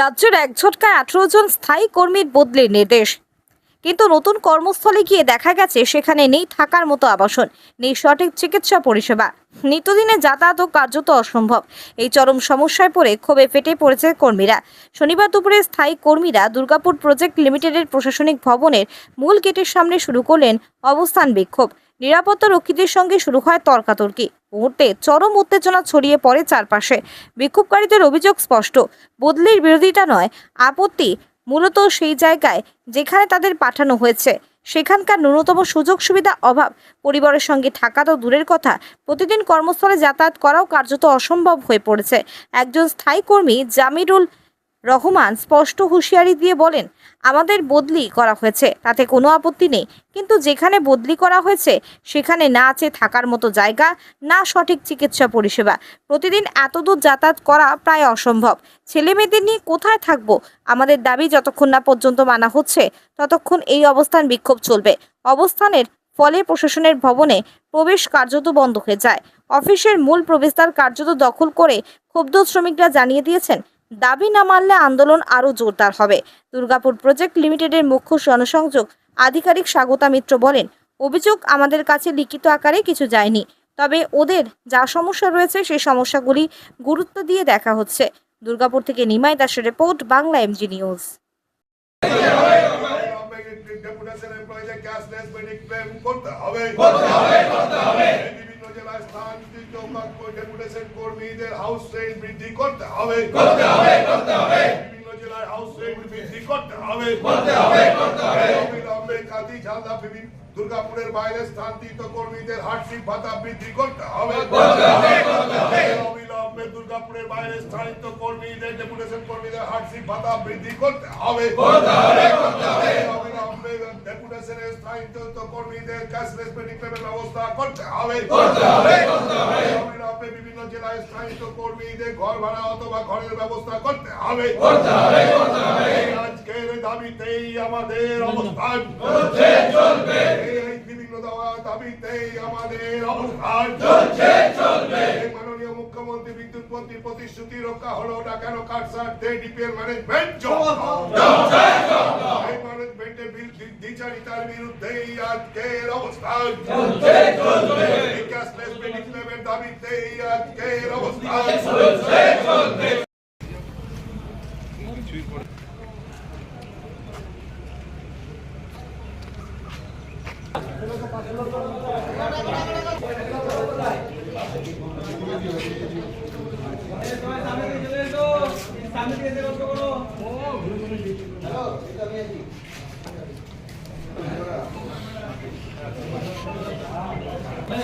রাজ্যের এক ঝটকায় আঠেরো জন স্থায়ী কর্মীর বদলির নির্দেশ। কিন্তু নতুন কর্মস্থলে গিয়ে দেখা গেছে, সেখানে নেই থাকার মতো আবাসন, নেই সঠিক চিকিৎসা পরিষেবা। নিত্যদিনে যাতায়াত ও কার্যত অসম্ভব। এই চরম সমস্যায় পড়ে ক্ষোভে ফেটে পড়েছে কর্মীরা। শনিবার দুপুরে স্থায়ী কর্মীরা দুর্গাপুর প্রজেক্ট লিমিটেডের প্রশাসনিক ভবনের মূল গেটের সামনে শুরু করলেন অবস্থান বিক্ষোভ। নিরাপত্তা রক্ষীদের সঙ্গে শুরু হয় তর্কাতর্কি। মুহূর্তে চরম উত্তেজনা ছড়িয়ে পড়ে চারপাশে। বিক্ষোভকারীদের অভিযোগ স্পষ্ট, বদলির বিরোধিতা নয়, আপত্তি মূলত সেই জায়গায় যেখানে তাদের পাঠানো হয়েছে। সেখানকার ন্যূনতম সুযোগ সুবিধা অভাব, পরিবারের সঙ্গে থাকা তো দূরের কথা, প্রতিদিন কর্মস্থলে যাতায়াত করাও কার্যত অসম্ভব হয়ে পড়েছে। একজন স্থায়ী কর্মী জামিরুল রহমান স্পষ্ট হুঁশিয়ারি দিয়ে বলেন, আমাদের বদলি করা হয়েছে, তাতে কোনো আপত্তি নেই। কিন্তু যেখানে বদলি করা হয়েছে, সেখানে না আছে থাকার মতো জায়গা, না সঠিক চিকিৎসা পরিষেবা। প্রতিদিন এতদূর যাতায়াত করা প্রায় অসম্ভব। ছেলে মেয়েদের নিয়ে কোথায় থাকব? আমাদের দাবি যতক্ষণ না পর্যন্ত মানা হচ্ছে, ততক্ষণ এই অবস্থান বিক্ষোভ চলবে। অবস্থানের ফলে প্রশাসনের ভবনে প্রবেশ কার্যত বন্ধ হয়ে যায়। অফিসের মূল প্রবেশদ্বার কার্যত দখল করে ক্ষুব্ধ শ্রমিকরা জানিয়ে দিয়েছেন দাবি না মানলে আন্দোলন আরও জোরদার হবে। দুর্গাপুর প্রজেক্ট লিমিটেডের মুখ্য জনসংযোগ আধিকারিক স্বাগতা মিত্র বলেন, অভিযোগ আমাদের কাছে লিখিত আকারে কিছু যায়নি। তবে ওদের যা সমস্যা রয়েছে সেই সমস্যাগুলি গুরুত্ব দিয়ে দেখা হচ্ছে। দুর্গাপুর থেকে নিমাই দাসের report, Bangla MG news. Deputation এমপ্লয়ীদের cashless medic claim করতে হবে করতে হবে করতে হবে বিভিন্ন জেলায় স্থানান্তরিত ডেপুটেশন কর্মীদের হাউস রেন্ট বৃদ্ধি করতে হবে করতে হবে করতে হবে বিভিন্ন জেলায় হাউস রেন্ট বৃদ্ধি করতে হবে করতে হবে করতে হবে অবিলম্বে খাদি ঝালদা বিভিন্ন দুর্গাপুরের বাইরে স্থানান্তরিত কর্মীদের হার্ডশিপ ভাতা বৃদ্ধি করতে হবে করতে হবে করতে অবিলম্বে দুর্গাপুরের বাইরে স্থানিত কর্মীদের ডেপুটেশন কর্মীদের হার্ডশিপ ভাতা বৃদ্ধি করতে হবে ডেপুটেশনের কর্মীদের ব্যবস্থা করতে হবে বিভিন্ন জেলায় স্থানিত কর্মীদের ঘর ভাড়া অথবা ঘরের ব্যবস্থা করতে হবে এই আজকের দাবিতেই আমাদের অবস্থান এই বিভিন্ন দেওয়া দাবিতেই আমাদের অবস্থান এই মাননীয় মুখ্যমন্ত্রী বিদ্যুৎ মন্ত্রী প্রতিশ্রুতি রক্ষা হলো না কেন কাটসার ডিপিএল ম্যানেজমেন্ট ম্যানেজমেন্টের দ্বিচারিতার বিরুদ্ধেই আজকের অবস্থান। এই ক্যাশলেস মেডিক্লেমের দাবিতেই আজকের অবস্থান।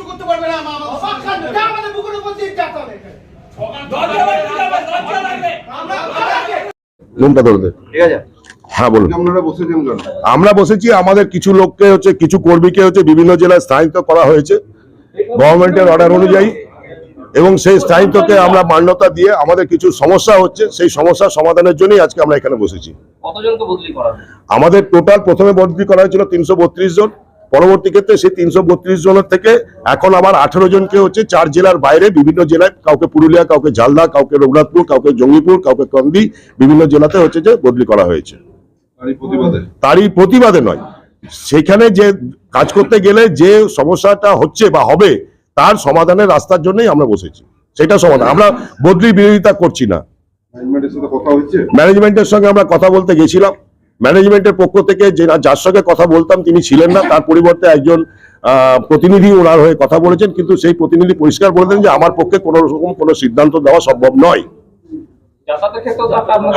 করতে পারবে না মা অবাক কাণ্ড যা আমাদের বুকের উপর দিয়ে যেতে হবে আমরা রুমটা ঠিক আছে। হ্যাঁ বলুন। আমরা বসেছি আমাদের কিছু লোককে হচ্ছে কিছু কর্মীকে হচ্ছে বিভিন্ন জেলায় স্থায়িত্ব করা হয়েছে গভর্নমেন্টের অর্ডার অনুযায়ী। এবং সেই স্থায়িত্বকে আমরা মান্যতা দিয়ে আমাদের কিছু সমস্যা হচ্ছে সেই সমস্যার সমাধানের জন্যই আজকে আমরা এখানে বসেছি? আমাদের টোটাল প্রথমে বদলি করা হয়েছিল তিনশো বত্রিশ জন। পরবর্তী ক্ষেত্রে সেই তিনশো বত্রিশ জনের থেকে এখন আবার আঠারো জনকে হচ্ছে চার জেলার বাইরে বিভিন্ন জেলায় কাউকে পুরুলিয়া কাউকে ঝালদা কাউকে রঘুনাথপুর কাউকে জঙ্গিপুর কাউকে কন্দি বিভিন্ন জেলাতে হচ্ছে যে বদলি করা হয়েছে। তারই প্রতিবাদে? নয়। সেখানে যে কাজ করতে গেলে যে সমস্যাটা হচ্ছে বা হবে তার সমাধানের রাস্তার জন্যই আমরা বসেছি। সেটা সমাধান। আমরা বদলি বিরোধিতা করছি না। ম্যানেজমেন্টের সঙ্গে আমরা কথা বলতে গেছিলাম। ম্যানেজমেন্টের পক্ষ থেকে যে যার সঙ্গে কথা বলতাম তিনি ছিলেন না। তার পরিবর্তে একজন আহ, প্রতিনিধি ওনার হয়ে কথা বলেছেন। কিন্তু সেই প্রতিনিধি পরিষ্কার বলে দেন যে আমার পক্ষে কোনো রকম কোনো সিদ্ধান্ত দেওয়া সম্ভব নয় যাতায়াতের ক্ষেত্রেও তো একটা আপনাদের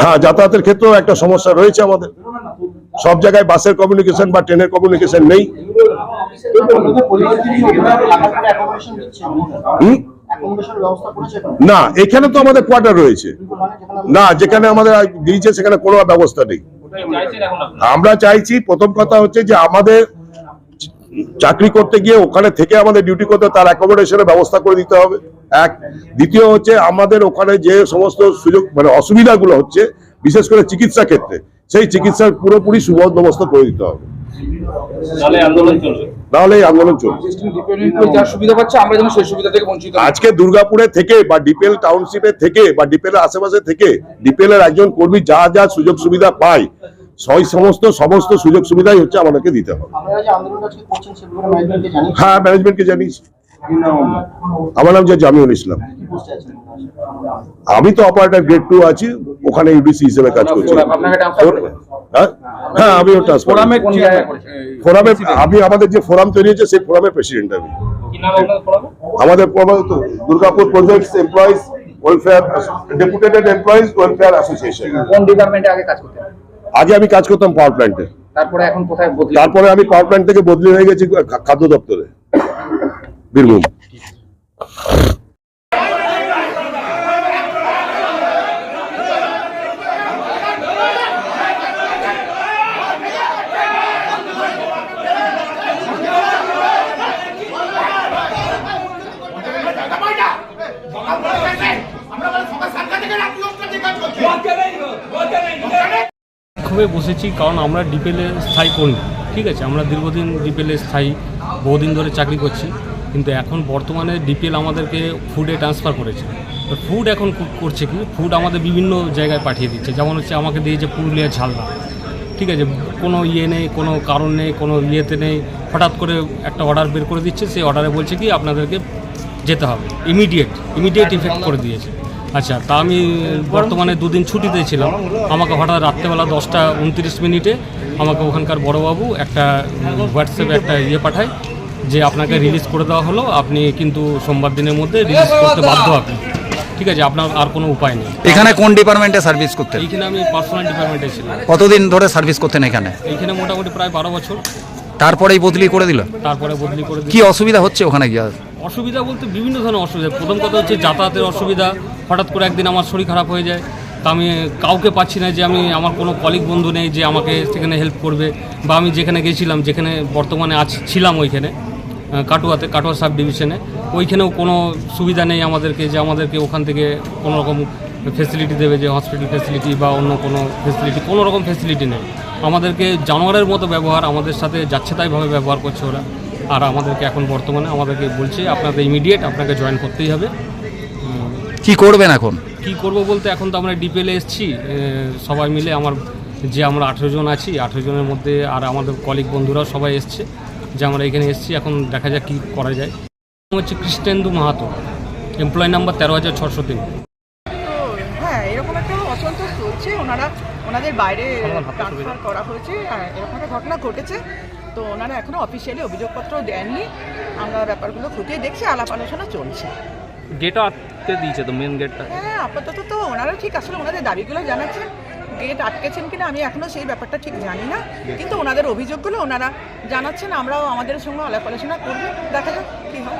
হ্যাঁ যাতায়াতের ক্ষেত্রেও একটা সমস্যা রয়েছে আমাদের। সব জায়গায় বাসের কমিউনিকেশন বা ট্রেনের কমিউনিকেশন নেই? না এখানে তো আমাদের কোয়ার্টার রয়েছে। না যেখানে আমাদের দিয়েছে সেখানে কোনো ব্যবস্থা নেই? আমরা চাইছি প্রথম কথা হচ্ছে যে আমাদের চাকরি করতে গিয়ে ওখানে থেকে আমাদের ডিউটি করতে তার অ্যাকোমোডেশনের ব্যবস্থা করে দিতে হবে। এক। দ্বিতীয় হচ্ছে আমাদের ওখানে যে সমস্ত সুযোগ মানে অসুবিধাগুলো হচ্ছে বিশেষ করে চিকিৎসা ক্ষেত্রে সেই চিকিৎসার পুরোপুরি সুবন্দোবস্ত করে দিতে হবে। তাহলে আন্দোলন চলবে। ডিপেন্ডেন্ট যা সুবিধা পাচ্ছে আমরা যেন সেই সুবিধা থেকে বঞ্চিত না হই। আজকে দুর্গাপুরে থেকে বা ডিপেল টাউনশিপে থেকে বা ডিপেলের আশেপাশে থেকে ডিপেলের একজন কর্মী যা যা সুযোগ সুবিধা পায় সেই সমস্ত সমস্ত সুযোগ সুবিধাই হচ্ছে আমাদেরকে দিতে হবে। হ্যাঁ ম্যানেজমেন্টকে জানিয়েছি? আমার নাম যে জামিউল ইসলাম। আমি তো অপারেটর গ্রেড টু আছি ওখানে ইউডিসি হিসেবে কাজ করছি। হ্যাঁ? হ্যাঁ আমিও ফোরামে আমি আমাদের যে ফোরাম তৈরি হয়েছে সেই ফোরামের প্রেসিডেন্ট আমি। আমাদের Durgapur projects employees welfare deputated employees welfare association কোন ডিপার্টমেন্টে আগে কাজ করতেন? আগে আমি কাজ করতাম পাওয়ার প্ল্যান্টে তারপরে এখন কোথায় তারপরে আমি পাওয়ার প্ল্যান্ট থেকে বদলি হয়ে গেছি খাদ্য দপ্তরে। বীরভূম। ক্ষোভে বসেছি, কারণ আমরা ডিপেলে স্থায়ী কর্মী, ঠিক আছে? আমরা দীর্ঘদিন ডিপেলে স্থায়ী, বহুদিন ধরে চাকরি করছি, কিন্তু এখন বর্তমানে ডিপিএল আমাদেরকে ফুডে ট্রান্সফার করেছে। ফুড এখন করছে কি? ফুড আমাদের বিভিন্ন জায়গায় পাঠিয়ে দিচ্ছে। যেমন হচ্ছে আমাকে দিয়েছে পুরুলিয়া ঝালদা, ঠিক আছে? কোনো ইয়ে নেই, কোনো কারণ নেই, কোনো ইয়েতে নেই। হঠাৎ করে একটা অর্ডার বের করে দিচ্ছে, সেই অর্ডারে বলছে কি, আপনাদেরকে যেতে হবে। ইমিডিয়েট ইমিডিয়েট ইফেক্ট করে দিয়েছে। আচ্ছা তা আমি বর্তমানে দুদিন ছুটিতে ছিলাম। আমাকে হঠাৎ রাত্রেবেলা দশটা উনত্রিশ মিনিটে আমাকে ওখানকার বড়বাবু একটা হোয়াটসঅ্যাপে একটা ইয়ে পাঠায় যে আপনাকে রিলিজ করে দেওয়া হলো। আপনি কিন্তু সোমবার দিনের মধ্যে রিলিজ করতে বাধ্য আপনি। ঠিক আছে আপনার আর কোনো উপায় নেই। এখানে কোন ডিপার্টমেন্টে সার্ভিস করতেন? এইখানে আমি পার্সোনাল ডিপার্টমেন্টে ছিলাম। কতদিন ধরে সার্ভিস করতেন এখানে? এইখানে মোটামুটি প্রায় বারো বছর। তারপরেই বদলি করে দিল? তারপরে বদলি করে কি অসুবিধা হচ্ছে ওখানে গিয়ে? অসুবিধা বলতে বিভিন্ন ধরনের অসুবিধা। প্রথম কথা হচ্ছে যাতায়াতের অসুবিধা। হঠাৎ করে একদিন আমার শরীর খারাপ হয়ে যায়। তা আমি কাউকে পাচ্ছি না যে আমি, আমার কোনো কলিগ বন্ধু নেই যে আমাকে সেখানে হেল্প করবে বা আমি যেখানে গেছিলাম, যেখানে বর্তমানে আছি, ছিলাম ওইখানে কাটুয়াতে, কাটুয়া সাব ডিভিশনে ওইখানেও কোনো সুবিধা নেই আমাদেরকে যে আমাদেরকে ওখান থেকে কোনো রকম ফেসিলিটি দেবে যে হসপিটাল ফেসিলিটি বা অন্য কোনো ফেসিলিটি কোনো রকম ফেসিলিটি নেই। আমাদেরকে জানোয়ারের মতো ব্যবহার আমাদের সাথে যাচ্ছে তাইভাবে ব্যবহার করছে ওরা। আর আমাদেরকে এখন বর্তমানে আমাদেরকে বলছে আপনাদের ইমিডিয়েট আপনাকে জয়েন করতেই হবে। কি করবেন এখন? কি করব বলতে এখন তো আমরা ডিপেলে এসেছি সবাই মিলে আমার যে আমরা আঠেরো জন আছি আঠেরো জনের মধ্যে আর আমাদের কলিগ বন্ধুরাও সবাই এসছে যে আমরা এখানে এসেছি এখন দেখা যাক কী করা যায়। নাম হচ্ছে কৃষ্ণেন্দু মাহাতো এমপ্লয় নাম্বার তেরো হাজার ছশো তিন। হ্যাঁ এরকম একটা অসন্তোষ চলছে। ওনারা ওনাদের বাইরে ট্রান্সফার করা হয়েছে। হ্যাঁ, এরকম একটা ঘটনা ঘটেছে। তো ওনারা এখনও অফিসিয়ালি অভিযোগপত্র দেননি। আমরা ব্যাপারগুলো খুঁটিয়ে দেখছি আলাপ আলোচনা চলছে। গেটও আটকে দিয়েছে তো মেন গেটটা হ্যাঁ আপাতত তো ওনারা ঠিক আসলে ওনাদের দাবিগুলো জানাচ্ছেন। গেট আটকেছেন কিনা আমি এখনও সেই ব্যাপারটা ঠিক জানি না। কিন্তু ওনাদের অভিযোগগুলো ওনারা জানাচ্ছেন আমরাও আমাদের সঙ্গে আলাপ আলোচনা করব। দেখা যাক কী হয়।